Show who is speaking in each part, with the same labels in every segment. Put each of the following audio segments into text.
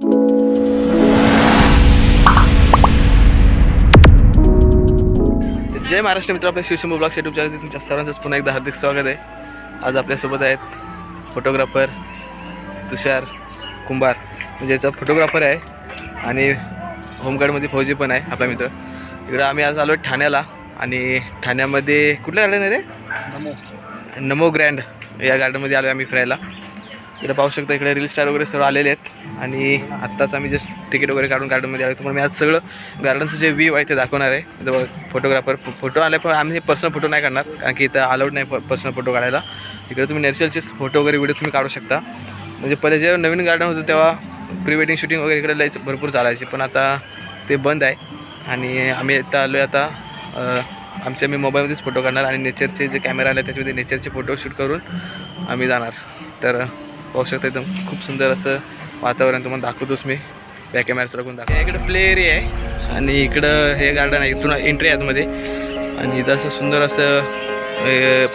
Speaker 1: जय महाराष्ट्र मित्र आपल्या Shivshambhu blogs YouTube चॅनलचे तुमच्या सर्वांचंच पुन्हा एकदा हार्दिक स्वागत आहे. आज आपल्यासोबत आहेत फोटोग्राफर तुषार कुंभार. म्हणजे याचा फोटोग्राफर आहे आणि होमगार्डमध्ये फौजी पण आहे आपला मित्र. इकडं आम्ही आज आलो आहे ठाण्याला आणि ठाण्यामध्ये कुठल्या गार्डन आहे रे? नमो. ग्रँड या गार्डनमध्ये आलो आहे आम्ही फिरायला. इकडे पाहू शकता इकडे रील स्टार वगैरे सर्व आलेले आहेत. आणि आत्ताच आम्ही जस्ट तिकीट वगैरे काढून गार्डनमध्ये आलो पण मी आज सगळं गार्डनचं जे व्ह्यू आहे ते दाखवणार आहे. इथं फोटोग्राफर फोटो आले पण आम्ही पर्सनल फोटो नाही काढणार. कारण की इथं अलाउड नाही पर्सनल फोटो काढायला. इकडे तुम्ही नॅचरलचे फोटो वगैरे व्हिडिओ तुम्ही काढू शकता. म्हणजे पहिले जेव्हा नवीन गार्डन होतं तेव्हा प्री वेडिंग शूटिंग वगैरे इकडे लयच भरपूर चालायची. पण आता ते बंद आहे. आणि आम्ही इथं आलो आहे आता आमच्या मी मोबाईलमध्येच फोटो काढणार. आणि नेचरचे जे कॅमेरा आले त्याच्यामध्ये नेचरचे फोटो शूट करून आम्ही जाणार. तर पाहू शकता एकदम खूप सुंदर असं वातावरण तुम्हाला दाखवतोच मी. बॅक कॅमेराचं लागून दाखव. इकडं प्ले एरिया आहे. आणि इकडं हे गार्डन आहे. इथून एंट्री आहे आतमध्ये. आणि इथं असं सुंदर असं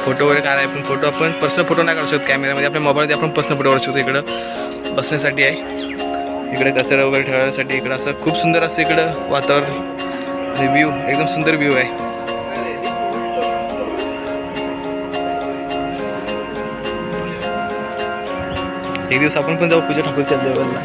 Speaker 1: फोटो वगैरे काढाय पण फोटो आपण पर्सनल फोटो नाही काढू शकतो कॅमेऱ्यामध्ये आपल्या मोबाईलमध्ये आपण पर्सनल फोटो काढू शकतो इकडं. बसण्यासाठी आहे. इकडे कचरा वगैरे ठेवण्यासाठी इकडं असं खूप सुंदर असं इकडं वातावरण. आणि व्ह्यू एकदम सुंदर व्ह्यू आहे. एक दिवस आपण पण जाऊ पूजा ठाकूरच्या देवाला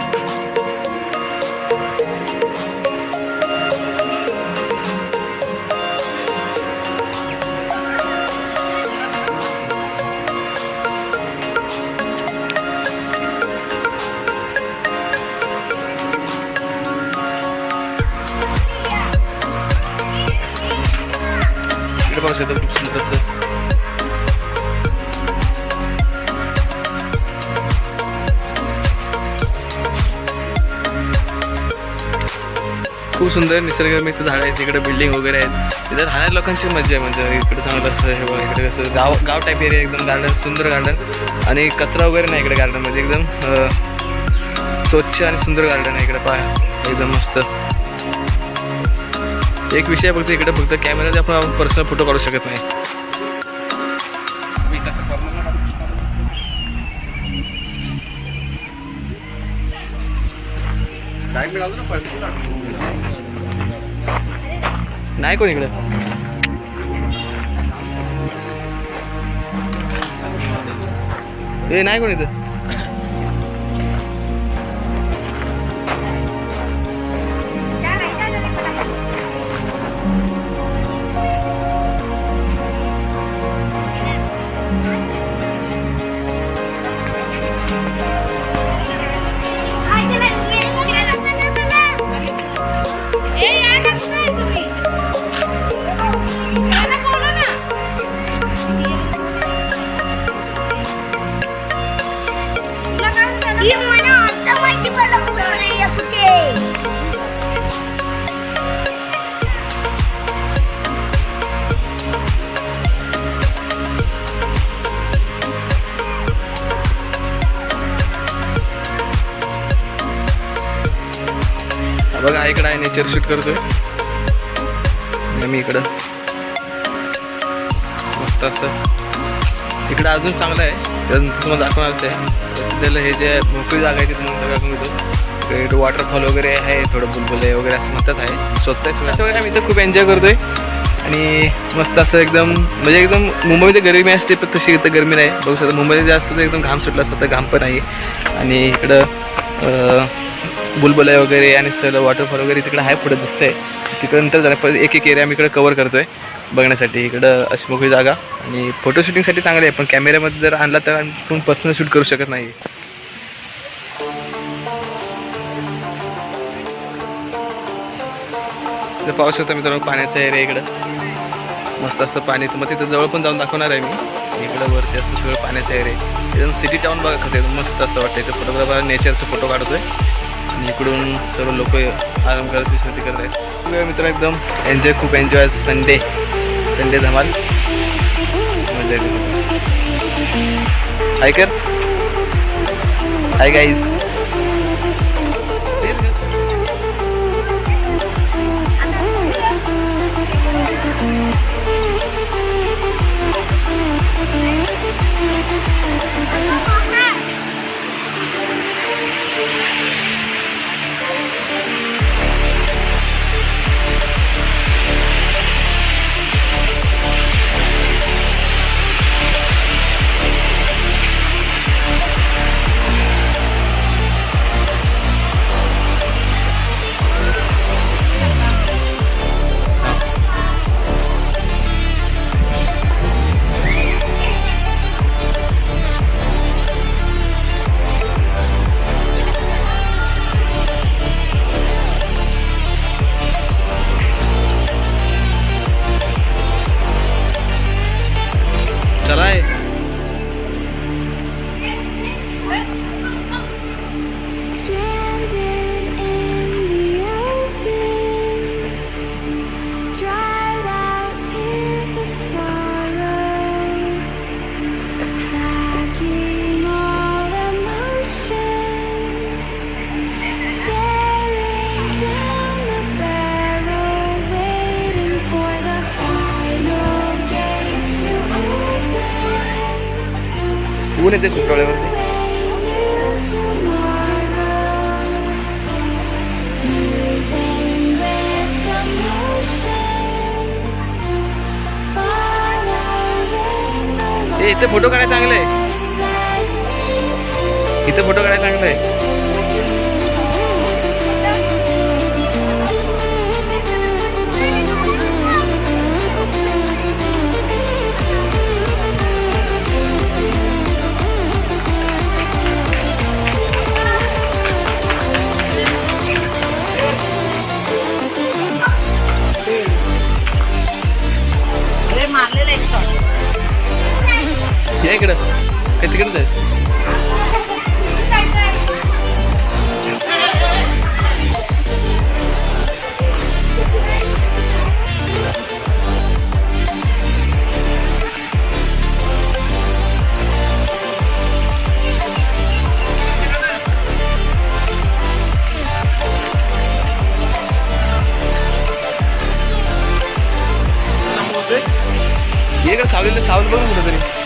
Speaker 1: इकडे पाहू शकतो खूप सुंदर सुंदर निसर्गरम्य इथं झाडं आहेत तिकडे बिल्डिंग वगैरे आहेत. तिथं राहणाऱ्या लोकांची मजा आहे म्हणजे इकडे चांगलं असं हे बघा इकडे कसं गाव गाव टाईप एरिया एकदम गार्डन सुंदर गार्डन आणि कचरा वगैरे नाही इकडे गार्डनमध्ये एकदम स्वच्छ आणि सुंदर गार्डन आहे इकडे पाय एकदम मस्त. एक विषय फक्त इकडे फक्त कॅमेऱ्यात आपण पर्सनल फोटो काढू शकत नाही. नाही कोण इकडे? ए नाही कोण इथं? पिक्चर आहे शूट करतोय मी इकडं. मस्त असं. इकडं अजून चांगलं आहे. तुम्हाला दाखवणारच आहे. सध्याला हे जे मोकळी जागा आहे ती दाखवून देतो इकडे वॉटरफॉल वगैरे आहे थोडं बुलबुले वगैरे असं म्हणतात आहे. स्वतः असं वगैरे आम्ही इथं खूप एन्जॉय करतोय. आणि मस्त असं एकदम म्हणजे एकदम मुंबईमध्ये गरमी असते पण तशी इथं गरमी नाही. बघू शकता मुंबईमध्ये जास्त एकदम घाम सुटला असतं तर घाम पण आहे आणि इकडं बुलबुले वगैरे आणि सर वॉटरफॉल वगैरे तिकडे आहे पुढे दिसतंय. तिकडं नंतर जाणार परत एक एक एरिया आम्ही इकडे कवर करतोय बघण्यासाठी. इकडं अशी मोकळी जागा. आणि फोटो शूटिंगसाठी चांगली आहे पण कॅमेऱ्यामध्ये जर आणला तर आपण पर्सनल शूट करू शकत नाही इथं पाहू शकता मित्रांनो पाण्याचा एरिया इकडं. मस्त असं पाणी. तर मग तिथं जवळ पण जाऊन दाखवणार आहे मी. इकडं वरती असं सगळं पाण्याचा एरिया आहे. एकदम सिटी टाऊन बघा कसं एकदम मस्त असं वाटतं इथं फोटोग्राफर नेचरचा फोटो काढतोय. आणि इकडून सर्व लोक आराम करत विश्रांती करत आहेत. सगळे मित्र एकदम एन्जॉय खूप एन्जॉय संडे संडे धमाल. मजा येते. हाय कर. हाय गाईज येते
Speaker 2: following the
Speaker 1: ए इथे फोटो काढायला चांगलं आहे. इथे फोटो काढायला चांगलं आहे या इकडं हे तिकडंच आहे ये का सावलीला सावली बघ कुठं तरी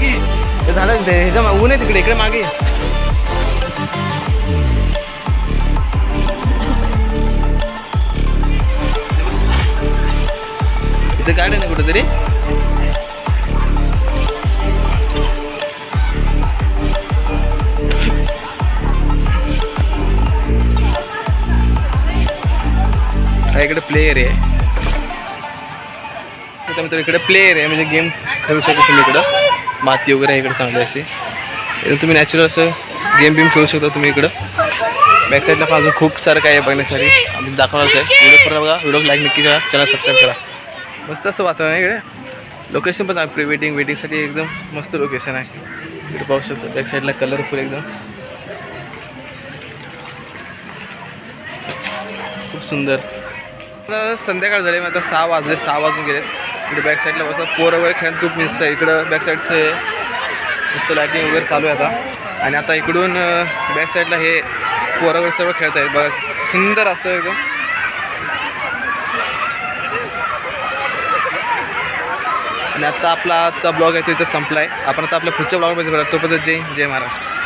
Speaker 1: ते झालं ते ह्याच्या ऊन आहे तिकडे इकडे मागे. इथे गार्डन आहे कुठेतरी. इकडे प्ले आहे. त्यानंतर इकडे प्ले आहे म्हणजे गेम खेळू शकतो तुम्ही इकडं. माती वगैरे आहे इकडे चांगली अशी. तुम्ही नॅचरल असं गेम बिम खेळू शकता तुम्ही इकडं. बॅक साईडला पण अजून खूप सारं काय आहे बघण्यासाठी. आम्ही दाखवणारच आहे व्हिडिओ करा बघा. व्हिडिओ लाईक नक्की करा. चॅनल सबस्क्राईब करा. मस्त असं वातावरण आहे इकडे. लोकेशन पण प्री वेडिंग वेडिंगसाठी एकदम मस्त लोकेशन आहे. इकडे पाहू शकतो. बॅक साईडला कलरफुल एकदम. खूप सुंदर. संध्याकाळ झाली. मग आता सहा वाजले. सहा वाजून गेलेत. इकडे बॅक साईडला बसा. पोर वगैरे खेळत खूप आहे. इकडं बॅक साईडचं मस्त लायटिंग वगैरे चालू आहे आता. आणि आता इकडून बॅक साईडला हे पोरं वगैरे सर्व खेळत आहेत. बघा सुंदर असं एकदम. आणि आता आपला आजचा ब्लॉग आहे तो इथं संपला आहे आपण आता आपल्या पुढच्या ब्लॉगमध्ये बघा तोपर्यंत जय जय महाराष्ट्र.